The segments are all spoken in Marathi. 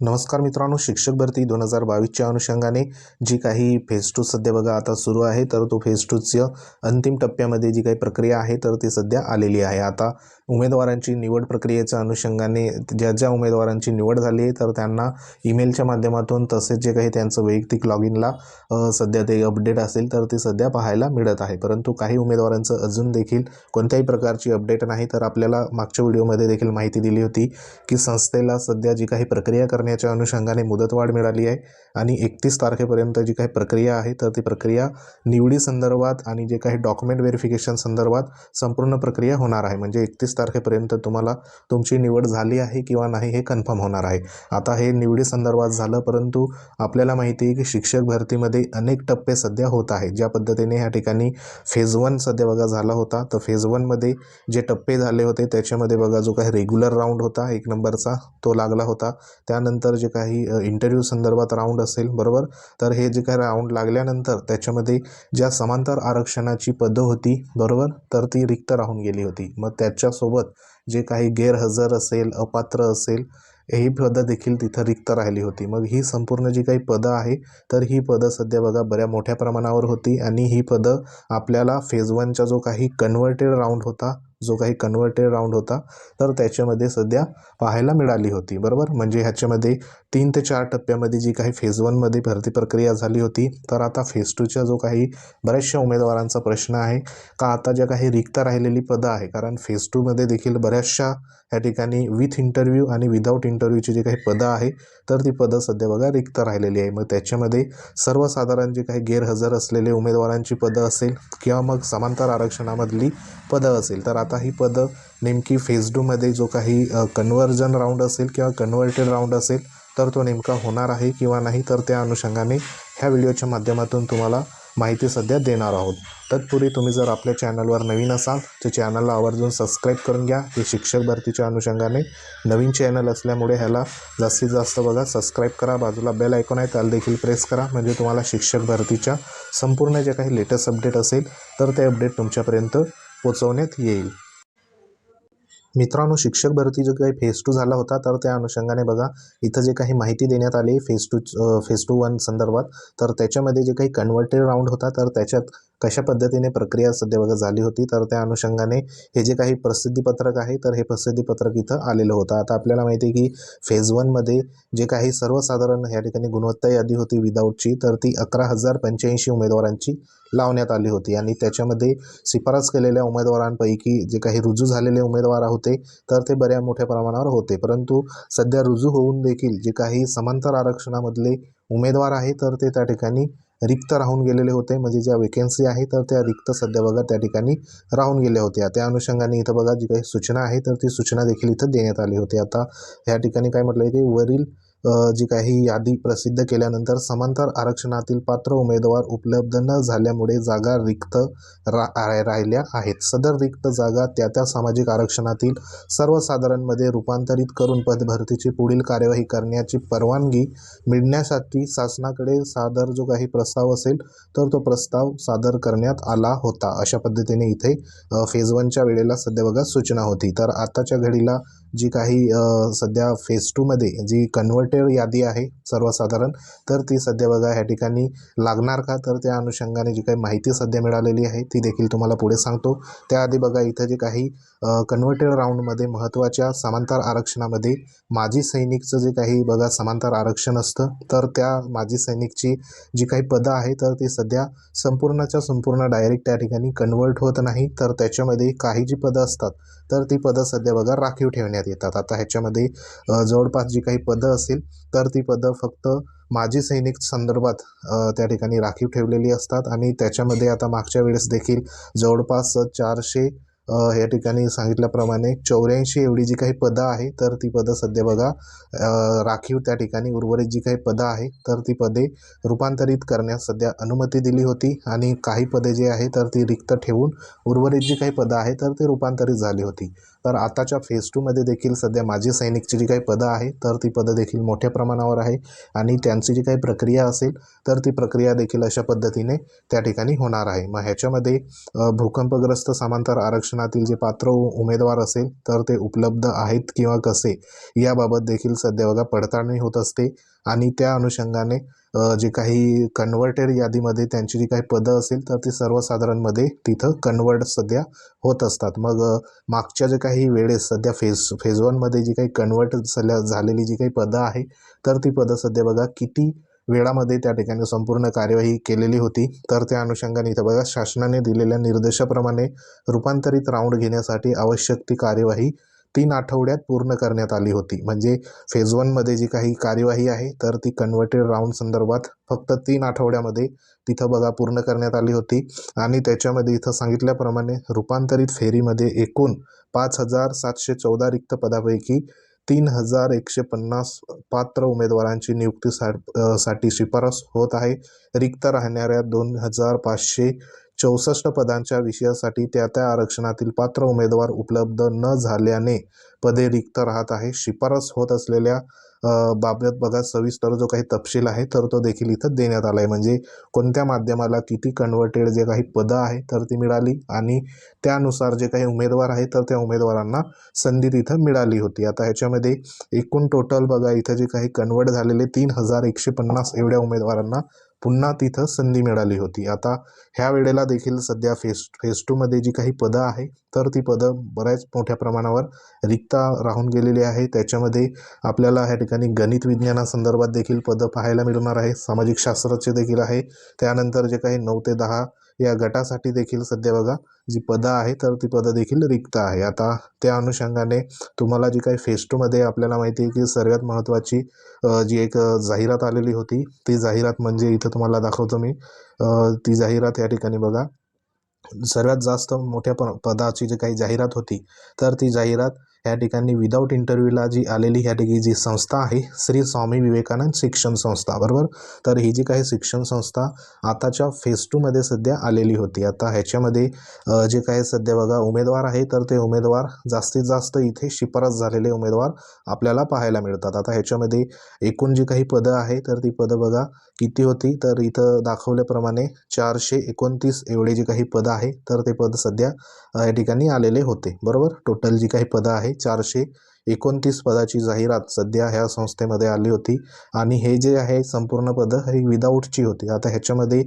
नमस्कार मित्रांनो शिक्षक भरती दोन हजार बावीसच्या अनुषंगाने जी काही फेज टू सध्या बघा आता सुरू आहे तर तो फेज टूचं अंतिम टप्प्यामध्ये जी काही प्रक्रिया आहे तर ती सध्या आलेली आहे. आता उमेदवारांची निवड प्रक्रियेच्या अनुषंगाने ज्या ज्या उमेदवारांची निवड झाली आहे तर त्यांना ईमेलच्या माध्यमातून तसेच जे काही त्यांचं वैयक्तिक लॉग इनला सध्या ते अपडेट असेल तर ते सध्या पाहायला मिळत आहे. परंतु काही उमेदवारांचं अजून देखील कोणत्याही प्रकारची अपडेट नाही तर आपल्याला मागच्या व्हिडिओमध्ये देखील माहिती दिली होती की संस्थेला सध्या जी काही प्रक्रिया करण्याच्या अनुषंगाने मुदतवाढ मिळाली आहे आणि एकतीस तारखेपर्यंत जी काही प्रक्रिया आहे तर ती प्रक्रिया निवडी संदर्भात आणि जे काही डॉक्युमेंट व्हेरिफिकेशन संदर्भात संपूर्ण प्रक्रिया होणार आहे. म्हणजे एकतीस तारखेपर्यंत तुम्हाला तुमची निवड झाली आहे किंवा नाही हे कन्फर्म होणार आहे. आता हे निवडी संदर्भात झालं परंतु आपल्याला माहिती आहे की शिक्षक भरतीमध्ये अनेक टप्पे सध्या होत आहेत. ज्या पद्धतीने ह्या ठिकाणी फेज वन सध्या बघा झाला होता तर फेज वनमध्ये जे टप्पे झाले होते त्याच्यामध्ये बघा जो काही रेग्युलर राऊंड होता एक नंबरचा तो लागला होता. त्यानंतर जे काही इंटरव्ह्यू संदर्भात राऊंड असेल बरोबर? तर हे जे काही राऊंड लागल्यानंतर त्याच्यामध्ये ज्या समांतर आरक्षणाची पदं होती बरोबर? तर ती रिक्त राहून गेली होती. मग त्याच्यासोबत जे काही गैरहजर असेल अपात्र असेल ही पदं देखील तिथं रिक्त राहिली होती. मग ही संपूर्ण जी काही पदं आहे तर ही पदं सध्या बघा बऱ्या मोठ्या प्रमाणावर होती आणि ही पदं आपल्याला फेज वनचा जो काही कन्व्हर्टेड राऊंड होता जो काही कन्व्हर्टेड राऊंड होता तर त्याच्यामध्ये सध्या पाहायला मिळाली होती बरोबर? म्हणजे ह्याच्यामध्ये तीन ते चार टप्प्यामध्ये जी काही फेज वनमध्ये भरती प्रक्रिया झाली होती तर आता फेज टूच्या जो काही बऱ्याचशा उमेदवारांचा प्रश्न आहे का आता ज्या काही रिक्त राहिलेली पदं आहे कारण फेज टूमध्ये देखील बऱ्याचशा या ठिकाणी विथ इंटरव्ह्यू आणि विदाऊट इंटरव्ह्यूची जी काही पदं आहे तर ती पदं सध्या बघा रिक्त राहिलेली आहे. मग त्याच्यामध्ये सर्वसाधारण जे काही गैरहजर असलेले उमेदवारांची पदं असेल किंवा मग समांतर आरक्षणामधली पदं असेल तर आता ही पदं नेमकी फेज टूमध्ये जो काही कन्वर्जन राऊंड असेल किंवा कन्व्हर्टेड राऊंड असेल तर तो नेमका होणार आहे किंवा नाही तर त्या अनुषंगाने ह्या व्हिडिओच्या माध्यमातून तुम्हाला माहिती सध्या देणार आहोत. तत्पूर्वी तुम्ही जर आपल्या चॅनलवर नवीन असाल तर चॅनलला आवर्जून सबस्क्राईब करून घ्या. हे शिक्षक भरतीच्या अनुषंगाने नवीन चॅनल असल्यामुळे ह्याला जास्तीत जास्त बघा सबस्क्राईब करा. बाजूला बेल ऐकून आहे त्याला देखील प्रेस करा. म्हणजे तुम्हाला शिक्षक भरतीच्या संपूर्ण जे काही लेटेस्ट अपडेट असेल तर ते अपडेट तुमच्यापर्यंत पोचवण्यात येईल. मित्रांनो शिक्षक भरती जो काही फेज टू झाला होता तर त्या अनुषंगाने बघा इथं जे काही माहिती देण्यात आली phase two phase two one संदर्भात तर त्याच्यामध्ये जे काही कन्व्हर्टेड राऊंड होता तर त्याच्यात कशा पद्धतीने प्रक्रिया सध्या बघा झाली होती तर त्या अनुषंगाने हे जे काही प्रसिद्धीपत्रक आहे तर हे प्रसिद्धीपत्रक इथं आलेलं होतं. आता आपल्याला माहिती आहे की फेज वनमध्ये जे काही सर्वसाधारण या ठिकाणी गुणवत्ता यादी होती विदाऊटची तर ती अकरा हजार पंच्याऐंशी उमेदवारांची लावण्यात आली होती. आणि त्याच्यामध्ये शिफारस केलेल्या उमेदवारांपैकी जे काही रुजू झालेले उमेदवार होते तर ते बऱ्या मोठ्या प्रमाणावर होते. परंतु सध्या रुजू होऊन देखील जे काही समांतर आरक्षणामधले उमेदवार आहे तर ते त्या ठिकाणी रिक्त राहून गेलेले होते. म्हणजे ज्या वेकेन्सी आहे तर त्या रिक्त सध्या बघा त्या ठिकाणी राहून गेल्या होत्या. त्या अनुषंगाने इथं बघा जी काही सूचना आहे तर ती सूचना देखील इथं देण्यात आली होती. आता ह्या ठिकाणी काय म्हटलं आहे की वरील जी काही यादी प्रसिद्ध केल्यानंतर समांतर आरक्षणातील पात्र उमेदवार उपलब्ध न झाल्यामुळे जागा रिक्त रा राहिल्या आहेत. सदर रिक्त जागा त्या त्या सामाजिक आरक्षणातील सर्वसाधारणमध्ये रूपांतरित करून पदभरतीची पुढील कार्यवाही करण्याची परवानगी मिळण्यासाठी शासनाकडे सादर जो काही प्रस्ताव असेल तर तो प्रस्ताव सादर करण्यात आला होता. अशा पद्धतीने इथे फेज वनच्या वेळेला सध्या बघा सूचना होती. तर आताच्या घडीला जी काही सध्या फेज टूमध्ये जी कन्व्हर्टेड यादी आहे सर्वसाधारण तर ती सध्या बघा ह्या ठिकाणी लागणार का? तर त्या अनुषंगाने जी काही माहिती सध्या मिळालेली आहे ती देखील तुम्हाला पुढे सांगतो. त्याआधी बघा इथं जे काही कन्व्हर्टेड राऊंडमध्ये महत्त्वाच्या समांतर आरक्षणामध्ये माजी सैनिकचं जे काही बघा समांतर आरक्षण असतं तर त्या माजी सैनिकची जी काही पदं आहे तर ती सध्या संपूर्णच्या संपूर्ण डायरेक्ट त्या ठिकाणी कन्वर्ट होत नाही. तर त्याच्यामध्ये काही जी पदं असतात तर ती पदं सध्या बघा राखीव ठेवण्यात येतात. आता ह्याच्यामध्ये जवळपास जी काही पदं असतील तर ती पदं फक्त माजी सैनिक संदर्भात त्या ठिकाणी राखीव ठेवलेली असतात. आणि त्याच्यामध्ये आता मागच्या वेळेस देखील जवळपास चारशे या ठिकाणी सांगितल्याप्रमाणे चौऱ्याऐंशी एवढी जी काही पदं आहे तर ती पदं सध्या बघा राखीव त्या ठिकाणी उर्वरित जी काही पदं आहे तर ती पदे रूपांतरित करण्यास सध्या अनुमती दिली होती. आणि काही पदे जी आहे तर ती रिक्त ठेवून उर्वरित जी काही पदं आहे तर ती रूपांतरित झाली होती. तर आताच्या फेज टूमध्ये देखील सध्या माजी सैनिकची जी काही पदं आहे तर ती पदं देखील मोठ्या प्रमाणावर आहे आणि त्यांची जी काही प्रक्रिया असेल तर ती प्रक्रिया देखील अशा पद्धतीने त्या ठिकाणी होणार आहे. मग ह्याच्यामध्ये भूकंपग्रस्त समांतर आरक्षणातील जे पात्र उमेदवार असेल तर ते उपलब्ध आहेत किंवा कसे? याबाबत देखील सध्या बघा पडताळणी होत असते आणि त्या अनुषंगाने जे काही कन्व्हर्टेड यादीमध्ये त्यांची जी काही पदं असेल तर ती सर्वसाधारणमध्ये तिथं कन्वर्ट सध्या होत असतात. मग मागच्या जे काही वेळेस सध्या फेज फेज वनमध्ये जी काही कन्वर्ट झाल्या झालेली जी काही पदं आहे तर ती पदं सध्या बघा किती वेळामध्ये त्या ठिकाणी संपूर्ण कार्यवाही केलेली होती. तर त्या अनुषंगाने इथं बघा शासनाने दिलेल्या निर्देशाप्रमाणे रूपांतरित राऊंड घेण्यासाठी आवश्यक ती कार्यवाही तीन आठवड्यात पूर्ण करण्यात आली होती. म्हणजे फेज वनमध्ये जी काही कार्यवाही आहे तर ती कन्व्हर्टेड राऊंड संदर्भात फक्त तीन आठवड्यामध्ये तिथं बघा पूर्ण करण्यात आली होती. आणि त्याच्यामध्ये इथं सांगितल्याप्रमाणे रूपांतरित फेरीमध्ये एकूण पाच हजार सातशे चौदा रिक्त पदापैकी तीन हजार एकशे पन्नास पात्र उमेदवारांची नियुक्ती सा साठी शिफारस होत आहे. रिक्त राहणाऱ्या दोन हजार पाचशे चौसष्ट पदांच्या विषयासाठी त्या त्या आरक्षणातील पात्र उमेदवार उपलब्ध न झाल्याने पदे रिक्त राहत आहे. शिफारस होत असलेल्या बाबत बघा सविस्तर जो काही तपशील आहे तर तो देखील इथं देण्यात आला आहे म्हणजे कोणत्या माध्यमाला किती कन्वर्टेड जे काही पदं आहे तर ती मिळाली आणि त्यानुसार जे काही उमेदवार आहे तर त्या उमेदवारांना संधी तिथं मिळाली होती. आता ह्याच्यामध्ये एकूण टोटल बघा इथं जे काही कन्वर्ट झालेले तीन हजार एकशे पन्नास एवढ्या उमेदवारांना पुन्हा तिथं संधी मिळाली होती. आता ह्या वेळेला देखील सध्या फेस फेस टूमध्ये जी काही पदं आहे तर ती पदं बऱ्याच मोठ्या प्रमाणावर रिक्त राहून गेलेली आहे. त्याच्यामध्ये आपल्याला ह्या ठिकाणी गणित विज्ञानासंदर्भात देखील पदं पाहायला मिळणार आहे. सामाजिक शास्त्राचे देखील आहे. त्यानंतर जे काही नऊ ते दहा या गटासाठी देखील सध्या बघा जी पदं आहे तर ती पदं देखील रिक्त आहे. आता त्या अनुषंगाने तुम्हाला जी काही फेज टूमध्ये आपल्याला माहिती आहे की सर्वात महत्त्वाची जी एक जाहिरात आलेली होती ती जाहिरात म्हणजे इथं तुम्हाला दाखवतो मी. ती जाहिरात या ठिकाणी बघा. सर्वात जास्त मोठ्या प पदाची जी काही जाहिरात होती तर ती जाहिरात या ठिकाणी विदाऊट इंटरव्ह्यूला जी आलेली ह्या ठिकाणी जी संस्था आहे श्री स्वामी विवेकानंद शिक्षण संस्था बरोबर? तर ही जी काही शिक्षण संस्था आताच्या फेज टूमध्ये सध्या आलेली होती. आता ह्याच्यामध्ये जे काही सध्या बघा उमेदवार आहे तर ते उमेदवार जास्तीत जास्त इथे शिफारस झालेले उमेदवार आपल्याला पाहायला मिळतात. आता ह्याच्यामध्ये एकूण जी काही पदं आहे तर ती पदं बघा किती होती. तर इथं दाखवल्याप्रमाणे चारशे एकोणतीस एवढे जी काही पदं आहे तर ते पद सध्या या ठिकाणी आलेले होते. बरोबर? टोटल जी काही पदं आहे चारशे एकोणतीस पदाची जाहिरात सध्या ह्या संस्थेमध्ये आली होती. आणि हे जे आहे संपूर्ण पदं ही विदाऊटची होती. आता ह्याच्यामध्ये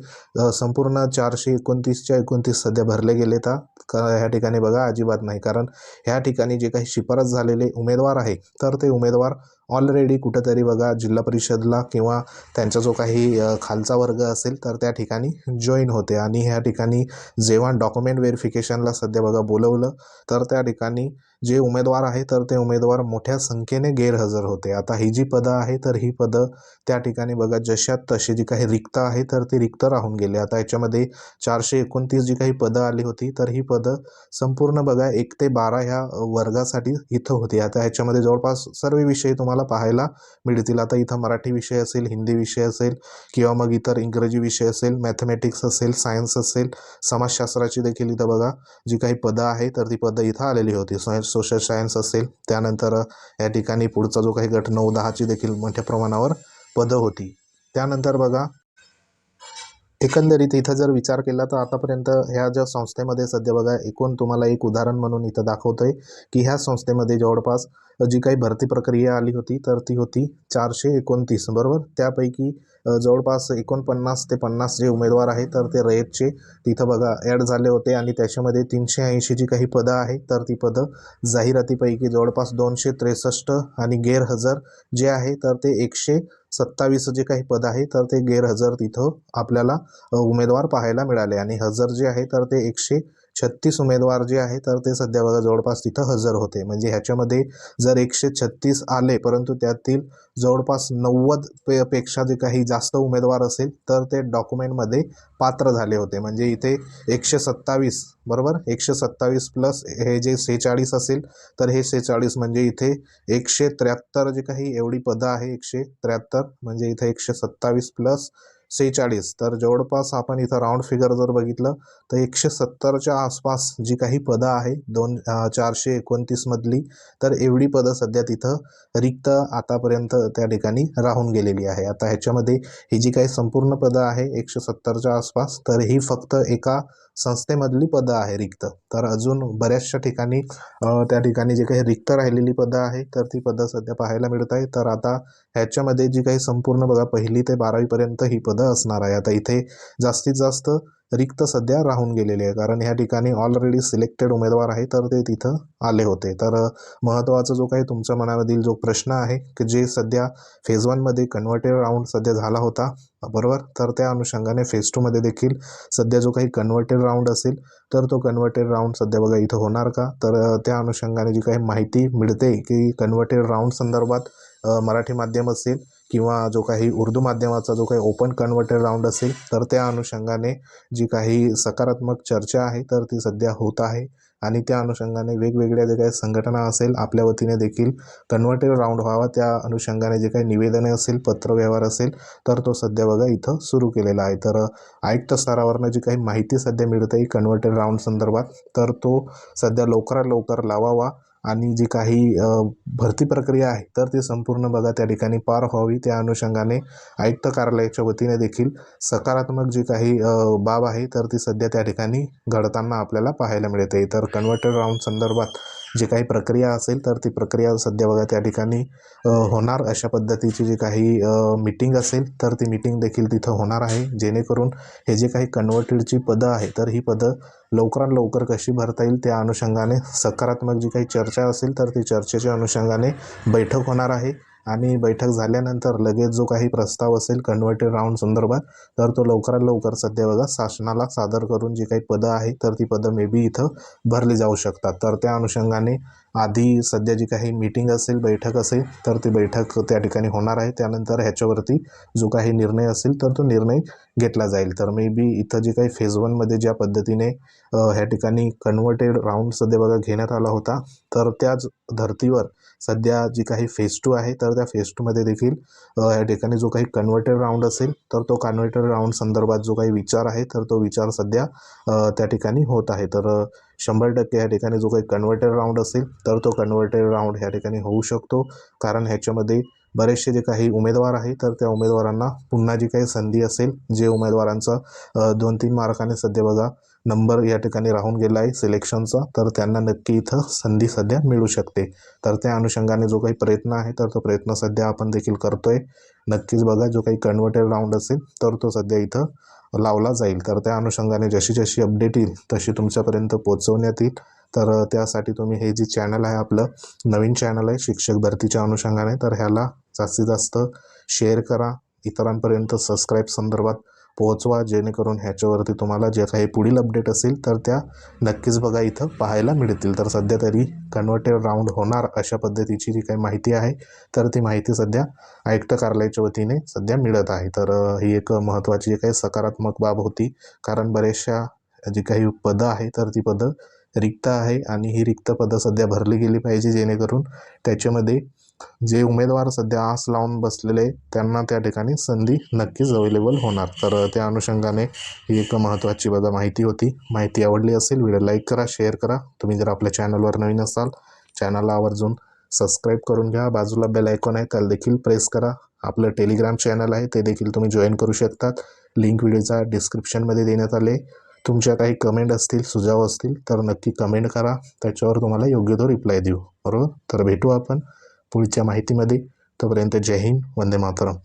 संपूर्ण चारशे एकोणतीसच्या एकोणतीस सध्या भरले गेले का ह्या ठिकाणी बघा अजिबात नाही. कारण ह्या ठिकाणी जे काही शिफारस झालेले उमेदवार आहे तर ते उमेदवार ऑलरेडी कुठंतरी बघा जिल्हा परिषदला किंवा त्यांचा जो काही खालचा वर्ग असेल तर त्या ठिकाणी जॉईन होते. आणि ह्या ठिकाणी जेव्हा डॉक्युमेंट व्हेरिफिकेशनला सध्या बघा बोलवलं तर त्या ठिकाणी जे उमेदवार आहे तर ते उमेदवार मोठ्या संख्येने गैरहजर होते. आता ही जी पदं आहे तर ही पदं त्या ठिकाणी बघा जशात तशी जी काही रिक्त आहे तर ती रिक्त राहून गेली. आता याच्यामध्ये चारशे एकोणतीस जी काही पदं आली होती तर ही पदं संपूर्ण बघा एक ते बारा ह्या वर्गासाठी इथं होती. आता ह्याच्यामध्ये जवळपास सर्व विषय तुम्हाला पाहायला मिळतील. आता इथं मराठी विषय असेल हिंदी विषय असेल किंवा मग इतर इंग्रजी विषय असेल मॅथमॅटिक्स असेल सायन्स असेल समाजशास्त्राची देखील इथं बघा जी काही पदं आहे तर ती पदं इथं आलेली होती. सायन्स सोशल सायन्स असेल त्यानंतर या ठिकाणी पुढचा जो काही गट नऊ दहाची देखील मोठ्या प्रमाणावर पदं होती. त्यानंतर बघा एकंदरीत इथं जर विचार केला तर आतापर्यंत ह्या ज्या संस्थेमध्ये सध्या बघा एकूण तुम्हाला एक उदाहरण म्हणून इथं दाखवतोय की ह्या संस्थेमध्ये जवळपास जी काही भरती प्रक्रिया आली होती तर ती होती चारशे एकोणतीस बरोबर? त्यापैकी जवळपास एकोणपन्नास ते पन्नास जे उमेदवार आहेत तर ते रयतचे तिथं बघा ॲड झाले होते आणि त्याच्यामध्ये तीनशे ऐंशी जी काही पदं आहेत तर ती पदं जाहिरातीपैकी जवळपास दोनशे त्रेसष्ट आणि गैरहजर जे आहे तर ते एकशे सत्तावीस जे काही पद आहे तर ते गैरहजर तिथं आपल्याला उमेदवार पाहायला मिळाले. आणि हजर जे आहे तर ते एकशे छत्तीस उमेदवार जे आहे तर ते सध्या बघा जवळपास तिथं हजर होते. म्हणजे ह्याच्यामध्ये जर एकशे छत्तीस आले परंतु त्यातील जवळपास नव्वद पे पेक्षा जे काही जास्त उमेदवार असेल तर ते डॉक्युमेंटमध्ये पात्र झाले होते. म्हणजे इथे एकशे सत्तावीस बरोबर? एकशे सत्तावीस प्लस हे जे सेहेचाळीस असेल तर हे सेहेचाळीस म्हणजे इथे एकशे त्र्याहत्तर जे काही एवढी पदं आहे एकशे त्र्याहत्तर म्हणजे इथे एकशे सत्तावीस प्लस सेहेचाळीस. तर जवळपास आपण इथं राऊंड फिगर जर बघितलं तर एकशे सत्तरच्या आसपास जी काही पदं आहे दोन चारशे एकोणतीसमधली तर एवढी पदं सध्या तिथं रिक्त आतापर्यंत त्या ठिकाणी राहून गेलेली आहे. आता ह्याच्यामध्ये ही जी काही संपूर्ण पदं आहे एकशे सत्तरच्या आसपास तर ही फक्त एका संस्थेमधली पदं आहे रिक्त. तर अजून बऱ्याचशा ठिकाणी त्या ठिकाणी जे काही रिक्त राहिलेली पदं आहे तर ती पदं सध्या पाहायला मिळत आहे तर आता ह्याच्यामध्ये जी काही संपूर्ण बघा पहिली ते बारावीपर्यंत ही पदं असणार आहे आता इथे जास्तीत जास्त रिक्त सध्या राहून गेलेले आहे. कारण ह्या ठिकाणी ऑलरेडी सिलेक्टेड उमेदवार आहे तर ते तिथं आले होते. तर महत्त्वाचा जो काही तुमच्या मनामधील जो प्रश्न आहे की जे सध्या फेज वनमध्ये कन्व्हर्टेड राऊंड सध्या झाला होता बरोबर? तर त्या अनुषंगाने फेज टूमध्ये देखील सध्या जो काही कन्व्हर्टेड राऊंड असेल तर तो कन्व्हर्टेड राऊंड सध्या बघा इथं होणार का? तर त्या अनुषंगाने जी काही माहिती मिळते की कन्व्हर्टेड राऊंड संदर्भात मराठी माध्यम असेल किंवा जो काही उर्दू माध्यमाचा जो काही ओपन कन्व्हर्टेड राऊंड असेल तर त्या अनुषंगाने जी काही सकारात्मक चर्चा आहे तर ती सध्या होत आहे. आणि त्या अनुषंगाने वेगवेगळ्या जे काही संघटना असेल आपल्या वतीने देखील कन्व्हर्टेड राऊंड व्हावा. त्या अनुषंगाने जे काही निवेदने असेल पत्रव्यवहार असेल तर तो सध्या बघा इथं सुरू केलेला आहे. तर आयुक्त स्तरावरनं जी काही माहिती सध्या मिळते कन्व्हर्टेड राऊंड संदर्भात तर तो सध्या लवकरात लवकर लावावा. आणि जी काही भरती प्रक्रिया आहे तर ती संपूर्ण बघा त्या ठिकाणी पार व्हावी. त्या अनुषंगाने आयुक्त कार्यालयाच्या वतीने देखील सकारात्मक जी काही बाब आहे तर ती सध्या त्या ठिकाणी घडताना आपल्याला पाहायला मिळते. तर कन्व्हर्टेड राऊंड संदर्भात जी काही प्रक्रिया असेल तर ती प्रक्रिया सध्या बघा त्या ठिकाणी होणार. अशा पद्धतीची जी काही मीटिंग असेल तर ती मीटिंग देखील तिथं होणार आहे. जेणेकरून हे जे काही कन्व्हर्टेडची पदं आहे तर ही पदं लवकरात लवकर कशी भरता येईल त्या अनुषंगाने सकारात्मक जी काही चर्चा असेल तर ती चर्चेच्या अनुषंगाने बैठक होणार आहे. आणि बैठक झाल्यानंतर लगेच जो काही प्रस्ताव असेल कन्व्हर्टेड राऊंड संदर्भात तर तो लवकरात लवकर सध्या बघा शासनाला सादर करून जी काही पदं आहे तर ती पदं मे बी इथं भरली जाऊ शकतात. तर त्या अनुषंगाने आधी सध्या जी काही मीटिंग असेल बैठक असेल तर ती बैठक त्या ठिकाणी होणार आहे. त्यानंतर ह्याच्यावरती जो काही निर्णय असेल तर तो निर्णय घेतला जाईल. तर मे बी इथं जे काही फेज वनमध्ये ज्या पद्धतीने ह्या ठिकाणी कन्व्हर्टेड राऊंड सध्या बघा घेण्यात आला होता तर त्याच धर्तीवर सध्या जी काही फेज टू आहे तर त्या फेज टूमध्ये देखील या ठिकाणी जो काही कन्व्हर्टेड राऊंड असेल तर तो कन्व्हर्टेड राऊंड संदर्भात जो काही विचार आहे तर तो विचार सध्या त्या ठिकाणी होत आहे. तर शंभर टक्के या ठिकाणी जो काही कन्व्हर्टेड राऊंड असेल तर तो कन्व्हर्टेड राऊंड ह्या ठिकाणी होऊ शकतो. कारण ह्याच्यामध्ये बरेचसे जे काही उमेदवार आहे तर त्या उमेदवारांना पुन्हा जी काही संधी असेल जे उमेदवारांचा दोन तीन मार्काने सध्या बघा नंबर या ठिकाणी राहून गेला आहे सिलेक्शनचा तर त्यांना नक्की इथं संधी सध्या मिळू शकते. तर त्या अनुषंगाने जो काही प्रयत्न आहे तर तो प्रयत्न सध्या आपण देखील करतोय. नक्कीच बघा जो काही कन्व्हर्टेड राऊंड असेल तर तो सध्या इथं लावला जाईल. तर त्या अनुषंगाने जशी जशी अपडेट येईल तशी तुमच्यापर्यंत पोहोचवण्यात येईल. तर त्यासाठी तुम्ही हे जे चॅनल आहे आपलं नवीन चॅनल आहे शिक्षक भरतीच्या अनुषंगाने तर ह्याला जास्तीत जास्त शेअर करा. इतरांपर्यंत सबस्क्राईब संदर्भात पोहोचवा जेणेकरून ह्याच्यावरती तुम्हाला जे काही पुढील अपडेट असेल तर त्या नक्कीच बघा इथं पाहायला मिळतील. तर सध्या तरी कन्व्हर्टेड राऊंड होणार अशा पद्धतीची जी काही माहिती आहे तर ती माहिती सध्या आयुक्त कार्यालयाच्या वतीने सध्या मिळत आहे. तर ही एक महत्त्वाची जी काही सकारात्मक बाब होती कारण बरेचशा जी काही पदं आहे तर ती पदं रिक्त आहे आणि ही रिक्त पदं सध्या भरली गेली पाहिजे जेणेकरून त्याच्यामध्ये जे उमेदवार सध्या आस लावून बसलेले त्यांना त्या ठिकाणी संधी नक्कीच अवेलेबल होणार. तर त्या अनुषंगाने ही एक महत्त्वाची बघा माहिती होती. माहिती आवडली असेल व्हिडिओ लाईक करा शेअर करा. तुम्ही जर आपल्या चॅनलवर नवीन असाल चॅनलला आवर्जून सबस्क्राईब करून घ्या. बाजूला बेल आयकॉन आहे त्याला देखील प्रेस करा. आपलं टेलिग्राम चॅनल आहे ते देखील तुम्ही जॉईन करू शकतात. लिंक व्हिडिओचा डिस्क्रिप्शनमध्ये देण्यात आले. तुमच्या काही कमेंट असतील सुझाव असतील तर नक्की कमेंट करा. त्याच्यावर तुम्हाला योग्य तो रिप्लाय देऊ. बरोबर? तर भेटू आपण. पुढच्या माहितीमध्ये. तोपर्यंत जय हिंद वंदे मातरम.